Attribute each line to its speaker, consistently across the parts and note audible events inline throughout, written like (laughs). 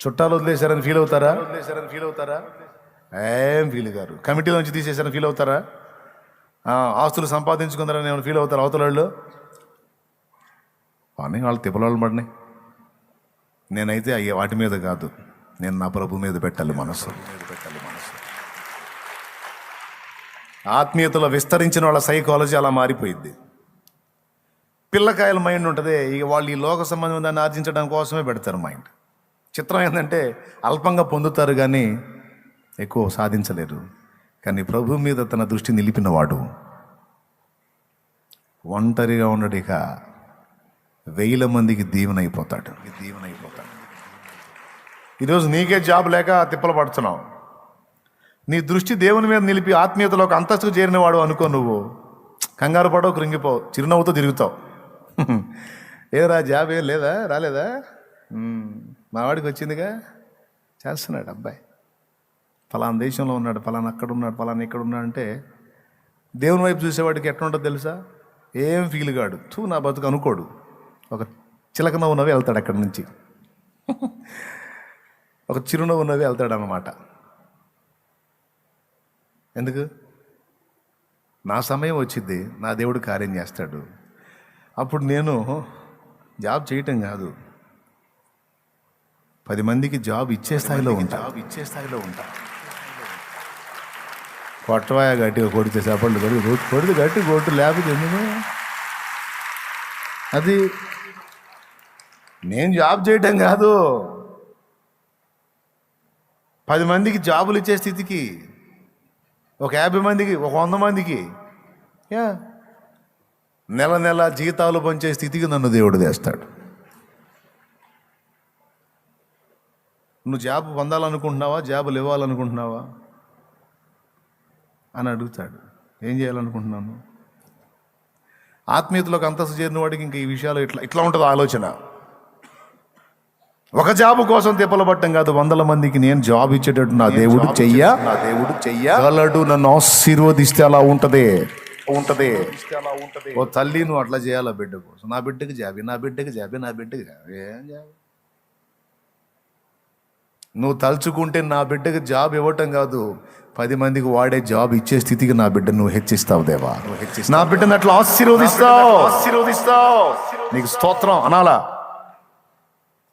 Speaker 1: చుట్టాలు వదిలేశారని ఫీల్ అవుతారా? వదిలేశారని ఫీల్ అవుతారా ఏం ఫీల్ గారు కమిటీలో నుంచి తీసేశారని ఫీల్ అవుతారా? ఆస్తులు సంపాదించుకుందారని ఏమైనా ఫీల్ అవుతారు అవతల వాళ్ళు? అని వాళ్ళు తిప్పలవాళ్ళు పడినాయి. నేనైతే అయ్యే వాటి మీద కాదు. నేను నా ప్రభు మీద పెట్టాలి మనసు. మీద పెట్టాలి మనసు ఆత్మీయతలో విస్తరించిన వాళ్ళ సైకాలజీ అలా మారిపోయింది పిల్లకాయల మైండ్ ఉంటుంది. ఇక వాళ్ళు ఈ లోక సంబంధం దాన్ని ఆర్జించడం కోసమే పెడతారు మైండ్ చిత్రం ఏంటంటే అల్పంగా పొందుతారు కానీ ఎక్కువ సాధించలేరు. కానీ ప్రభు మీద తన దృష్టి నిలిపినవాడు. ఒంటరిగా ఉండడిక వేల మందికి దీవెనైపోతాడు. దీవెనైపోతాడు. ఈరోజు నీకే జాబ్ లేక తిప్పలు పడుతున్నావు. నీ దృష్టి దేవుని మీద నిలిపి ఆత్మీయతలోకి అంతస్తుకు చేరినవాడు అనుకో నువ్వు. కంగారు పడవు కృంగిపోవు చిరునవ్వుతో తిరుగుతావు. (laughs) ఏరా జాబ్ ఏం లేదా? రాలేదా? మా వాడికి వచ్చిందిగా? చేస్తున్నాడు అబ్బాయి. ఫలానా దేశంలో ఉన్నాడు ఫలానా అక్కడ ఉన్నాడు ఫలానా ఇక్కడ ఉన్నాడు అంటే దేవుని వైపు చూసేవాడికి ఎట్లుంటుందో తెలుసా? ఏం ఫీల్ కాడు. తూ నా బతుకు అనుకోడు. ఒక చిలక ఉన్నవి వెళ్తాడు అక్కడి నుంచి. ఒక చిరునవ్వు నవ్వి వెళ్తాడు అన్నమాట. ఎందుకు? నా సమయం వచ్చింది నా దేవుడు కార్యం చేస్తాడు. అప్పుడు నేను జాబ్ చేయటం కాదు. పది మందికి జాబ్ ఇచ్చే స్థాయిలో ఉంటా. జాబ్ ఇచ్చే స్థాయిలో ఉంటా. కొట్టవాయ గట్టిగా కొడితే చెప్పండి కొడి కొడితే గట్టి కొట్టు లేకపోతే ఎందుకు? అది నేను జాబ్ చేయటం కాదు. పది మందికి జాబులు ఇచ్చే స్థితికి ఒక యాభై మందికి ఒక వంద మందికి యా నెల నెల జీతాలు పంచే స్థితికి నన్ను దేవుడు తెస్తాడు. నువ్వు జాబ్ పొందాలనుకుంటున్నావా? జాబులు ఇవ్వాలనుకుంటున్నావా అని అడుగుతాడు. ఏం చేయాలనుకుంటున్నాను ఆత్మీయతలోకి అంతస్తు చేరిన వాడికి ఇంకా ఈ విషయాలు ఇట్లా ఇట్లా ఉంటుంది ఆలోచన. ఒక జాబు కోసం తిప్పలు పట్టం కాదు వందల మందికి నేను జాబ్ ఇచ్చేటట్టు నా దేవుడు చెయ్య. నా దేవుడు చెయ్యగలడు నన్ను ఆశీర్వదిస్తే అలా ఉంటది. ఉంటది. ఓ తల్లి నువ్వు అట్లా చేయాలా బిడ్డ కోసం? నా బిడ్డకి జాబి నా బిడ్డకి జాబి నా బిడ్డకి జాబి ఏం జాబి? నువ్వు తలుచుకుంటే నా బిడ్డకి జాబ్ ఇవ్వటం కాదు. పది మందికి వాడే జాబ్ ఇచ్చే స్థితికి నా బిడ్డ నువ్వు హెచ్చిస్తావు దేవా. నా బిడ్డను అట్లా ఆశీర్వదిస్తావు. ఆశీర్వదిస్తావు. నీకు స్తోత్రం అనాలా?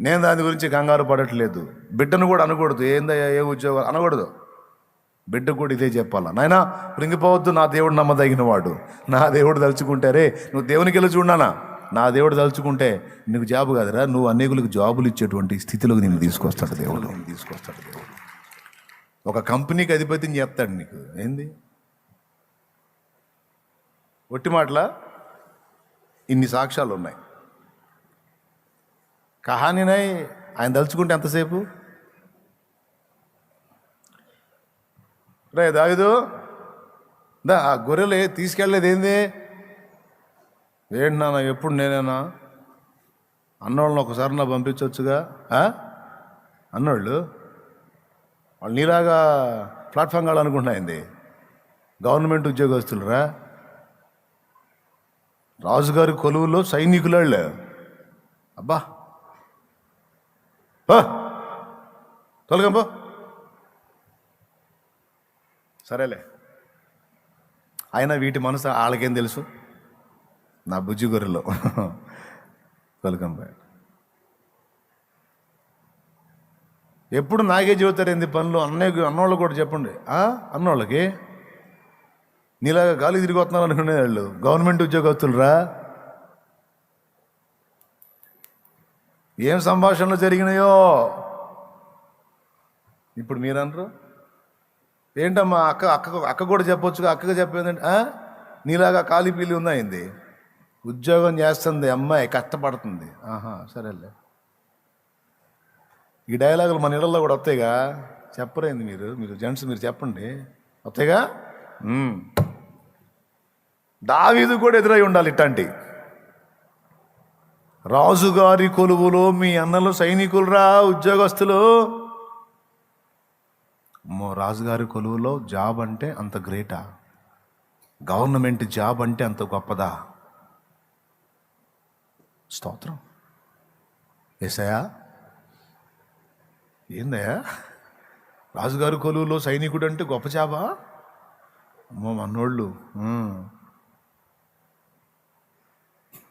Speaker 1: నేను దాని గురించి కంగారు పడట్లేదు. బిడ్డను కూడా అనకూడదు. ఏందయ్యా ఏ ఉద్యోగం? అనకూడదు. బిడ్డ కూడా ఇదే చెప్పాలా? నాయనా రింగిపోవద్దు. నా దేవుడు నమ్మదగిన వాడు నా దేవుడు తలుచుకుంటారే నువ్వు దేవునికి వెళ్ళి చూడనా నా దేవుడు తలుచుకుంటే నీకు జాబు కాదురా నువ్వు అనేకులకు జాబులు ఇచ్చేటువంటి స్థితిలోకి నేను తీసుకొస్తాడు దేవుడు. తీసుకొస్తాడు దేవుడు ఒక కంపెనీకి అధిపతిని చెప్తాడు నీకు. ఏంది? ఒట్టి మాటల? ఇన్ని సాక్ష్యాలు ఉన్నాయి. కహానినై ఆయన తలుచుకుంటే ఎంతసేపు? రే దావిదు దా ఆ గొర్రెలు తీసుకెళ్ళలేదు ఏంది? ఏంటి నాన్న ఎప్పుడు నేనేనా? అన్నోళ్ళని ఒకసారి నా పంపించవచ్చుగా అన్నోళ్ళు? వాళ్ళు నీలాగా ప్లాట్ఫామ్ కావాలనుకుంటున్నాయింది గవర్నమెంట్ ఉద్యోగస్తులరా? రాజుగారి కొలువులో సైనికులాళ్ళు. అబ్బా! తొలగంపో సరేలే. అయినా వీటి మనసు వాళ్ళకేం తెలుసు? నా బుజ్జిగొర్రెలో వెల్కమ్ బ్యాక్ ఎప్పుడు నాకే చెబుతారు పనులు? అన్నయ్య అన్నోళ్ళు కూడా చెప్పండి. అన్నోళ్ళకి? నీలాగా గాలి తిరిగి వస్తున్నారు అనుకునే వాళ్ళు. గవర్నమెంట్ ఉద్యోగస్తులరా. ఏం సంభాషణలు జరిగినాయో? ఇప్పుడు మీరన్నారు ఏంటమ్మా అక్క అక్క అక్క కూడా చెప్పొచ్చు అక్కగా చెప్పేదంటే నీలాగా ఖాళీ పీలి ఉందాయింది ఉద్యోగం చేస్తుంది అమ్మాయి కష్టపడుతుంది. ఆహా సరేలే. ఈ డైలాగులు మన ఇళ్ళల్లో కూడా వస్తాయిగా. చెప్పరేంది మీరు? మీరు జెంట్స్ మీరు చెప్పండి. వస్తాయిగా? దావీదు కూడా ఎదురై ఉండాలి ఇట్లాంటి. రాజుగారి కొలువులో మీ అన్నలు సైనికులరా ఉద్యోగస్తులు. రాజుగారి కొలువులో జాబ్ అంటే అంత గ్రేటా? గవర్నమెంట్ జాబ్ అంటే అంత గొప్పదా? స్తోత్రం. ఎసయా ఏందయ్యా? రాజుగారు కొలువులో సైనికుడు అంటే గొప్ప చేప అమ్మో మన్నోళ్ళు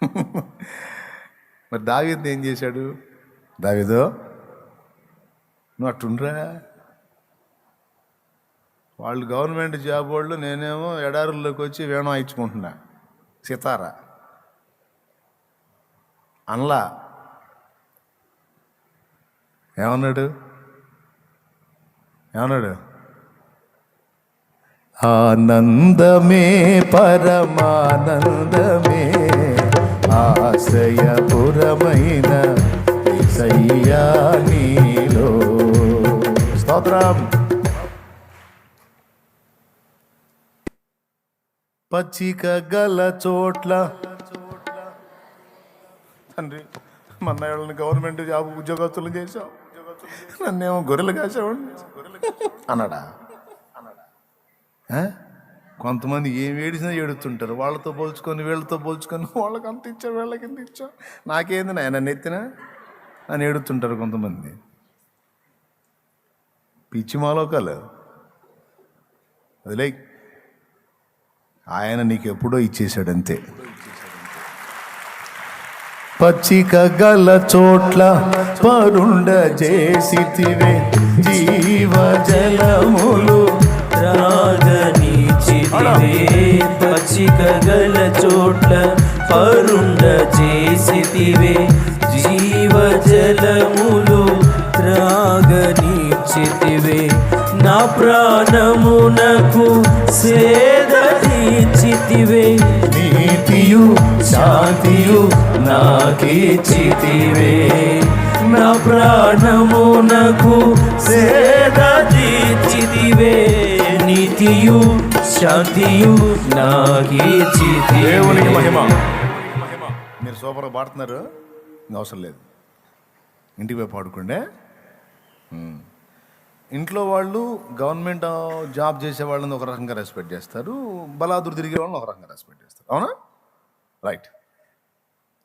Speaker 1: (laughs) మరి దావీద్ ఏం చేశాడు? దావేదో నువ్వు అట్టుండ్రా వాళ్ళు గవర్నమెంట్ జాబ్ వాళ్ళు నేనేమో ఎడారుల్లోకి వచ్చి వేణం ఇచ్చుకుంటున్నా. సితారా. అనలా. ఏమన్నాడు? ఏమన్నాడు? ఆనందమే పరమానందమే ఆశ్రయపురమైన సయ్యా నీలో. స్తోత్రం. పచ్చిక గల చోట్ల తండ్రి మన వాళ్ళని గవర్నమెంట్ జాబ్ ఉద్యోగస్తులు చేసావు నన్నేమో గొర్రెలు కాసావండి అన్నాడా కొంతమంది ఏం ఏడిసినా ఏడుతుంటారు వాళ్ళతో పోల్చుకొని వీళ్ళతో పోల్చుకొని వాళ్ళకి అంత ఇచ్చా వీళ్ళకి ఎంత ఇచ్చా నాకేంది నాయన నెత్తిన? అని ఏడుతుంటారు కొంతమంది. పిచ్చి మాలోకాలు. వదిలే ఆయన నీకు ఎప్పుడో ఇచ్చేశాడు అంతే పచ్చిక గల చోట్ల పరుండ చేసితివే జీవ జలములు
Speaker 2: రాగనీచితివే పచ్చిక గల చోట్ల పరుండ చేసితివే జీవ జలములు త్రాగనీచితివే నా ప్రాణమునకు సేద తీర్చితివే
Speaker 1: నీతియు శాంతియు
Speaker 2: నాకిచ్చితివే నా ప్రాణమునకు సేద తీర్చితివే నీతియు శాంతియు నాకిచ్చితివే
Speaker 1: దేవునికి మహిమ. మీరు సూపర్గా పాడుతున్నారు అవసరం లేదు. ఇంటికి పోయి పాడుకోండే. ఇంట్లో వాళ్ళు గవర్నమెంట్ జాబ్ చేసే వాళ్ళని ఒక రకంగా రెస్పెక్ట్ చేస్తారు. బలాదురు తిరిగే వాళ్ళని ఒక రకంగా రెస్పెక్ట్ చేస్తారు. అవునా? రైట్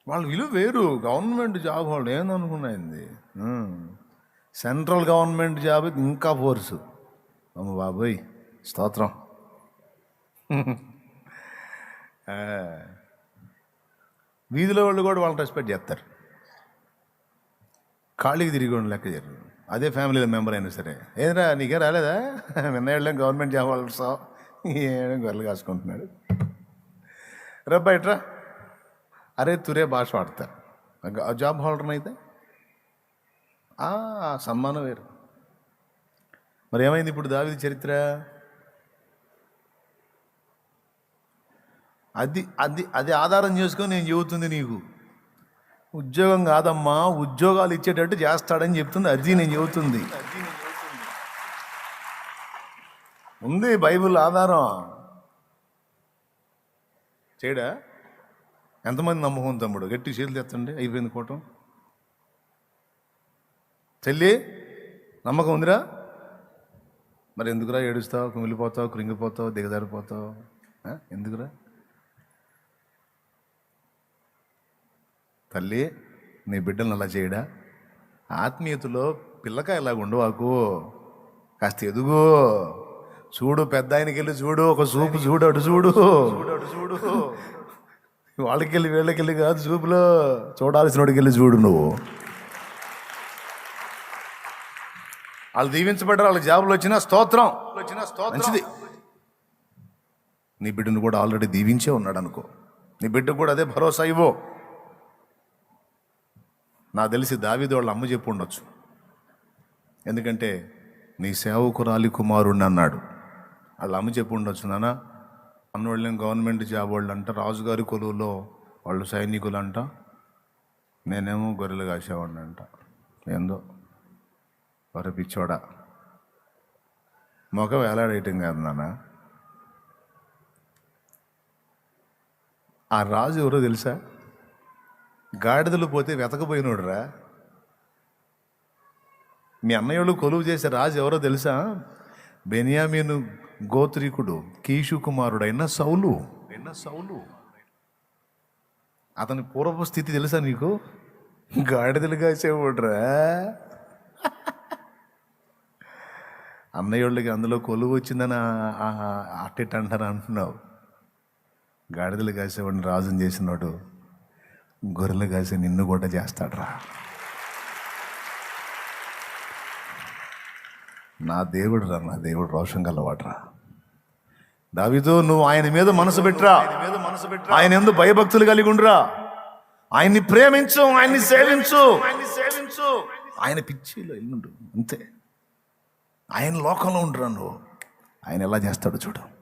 Speaker 1: వాళ్ళ విలువ వేరు. గవర్నమెంట్ జాబ్ వాళ్ళు ఏందనుకున్నది సెంట్రల్ గవర్నమెంట్ జాబ్ ఇంకా ఫోర్సు అమ్మ బాబోయ్ స్తోత్రం. (laughs) వీధిలో వాళ్ళు కూడా వాళ్ళని రెస్పెక్ట్ చేస్తారు. ఖాళీకి తిరిగి ఉండి లెక్క చేయరు. అదే ఫ్యామిలీలో మెంబర్ అయినా సరే. ఏదిరా నీకే రాలేదా? నిన్న గవర్నమెంట్ జాబ్ వాళ్ళు ఏం గొర్రెలు కాసుకుంటున్నాడు. రే బయట్రా అరే తురే భాష వాడతారు జాబ్ హోల్డర్ అయితే ఆ, సన్మానం వేరు. మరి ఏమైంది ఇప్పుడు దావిది చరిత్ర? అది అది అది ఆధారం చేసుకొని నేను చెబుతుంది నీకు. ఉద్యోగం కాదమ్మా ఉద్యోగాలు ఇచ్చేటట్టు చేస్తాడని చెప్తుంది. అది నేను చెబుతుంది. ఉంది బైబిల్ ఆధారం. చేయడా? ఎంతమంది నమ్మకం తమ్ముడు? గట్టి చేతులు ఎత్తండి. అయిపోయింది కూటం. చెల్లి నమ్మకం ఉందిరా? మరి ఎందుకురా ఏడుస్తావు? కుమిలిపోతావు? కృంగిపోతావు? దిగజారిపోతావు? ఎందుకురా? తల్లి నీ బిడ్డలను అలా చేయడా? ఆత్మీయతలో పిల్లకాయ పిల్లకాయలాగా ఉండవాకు? కాస్త ఎదుగు. చూడు పెద్ద ఆయనకి వెళ్ళి చూడు. ఒక చూపు చూడు అటు చూడు. చూడు వాళ్ళకి వెళ్ళి వీళ్ళకి వెళ్ళి కాదు చూపులో. చూడాల్సిన వాడికి వెళ్ళి చూడు నువ్వు. వాళ్ళు దీవించబడ్డారు వాళ్ళకి జాబులు వచ్చిన స్తోత్రం. వచ్చిన స్తోత్రం మంచిది. నీ బిడ్డను కూడా ఆల్రెడీ దీవించే ఉన్నాడు అనుకో నీ బిడ్డకు కూడా అదే భరోసా ఇవ్వు. నాకు తెలిసి దావీదు వాళ్ళ అమ్మ చెప్పు ఉండొచ్చు. ఎందుకంటే నీ సేవకురాలి కుమారుణ్ణి అన్నాడు. వాళ్ళ అమ్మ చెప్పు ఉండొచ్చు నాన్న అన్నోళ్ళని గవర్నమెంట్ జాబ్ వాళ్ళు అంట రాజుగారి కొలువులో వాళ్ళు సైనికులు అంట నేనేమో గొర్రెలు కాసేవాడిని అంట ఏందో వర పిచ్చోడా. మొఖం వేలాడేయటం కాదు నాన్న ఆ రాజు ఎవరో తెలుసా? గాడిదలు పోతే వెతకపోయినోడురా మీ అన్నయ్యోళ్ళు కొలువు చేసే రాజు ఎవరో తెలుసా? బెనియామీను గోత్రికుడు కీషు కుమారుడైన సౌలు. అయిన సౌలు. అతని పూర్వపు స్థితి తెలుసా నీకు? గాడిదలు కాసేవాడురా. అన్నయ్యోళ్ళకి అందులో కొలువు వచ్చిందని అట్టిట్ అంటారు అంటున్నావు. గాడిదలు కాసేవాడిని రాజుని చేసినాడు. గొర్రెలు కాసి నిన్ను కూడా చేస్తాడురా. నా దేవుడు రా నా దేవుడు రోషం గలవాడ్రా. దావితో నువ్వు ఆయన మీద మనసు పెట్టరా. ఆయన ఎందు భయభక్తులు కలిగి ఉండురా. ఆయన్ని ప్రేమించు ఆయన్ని సేవించు ఆయన్ని సేవించు. ఆయన పిచ్చిలో ఎల్లుండు అంతే. ఆయన లోకంలో ఉండరా నువ్వు. ఆయన ఎలా చేస్తాడో చూడు.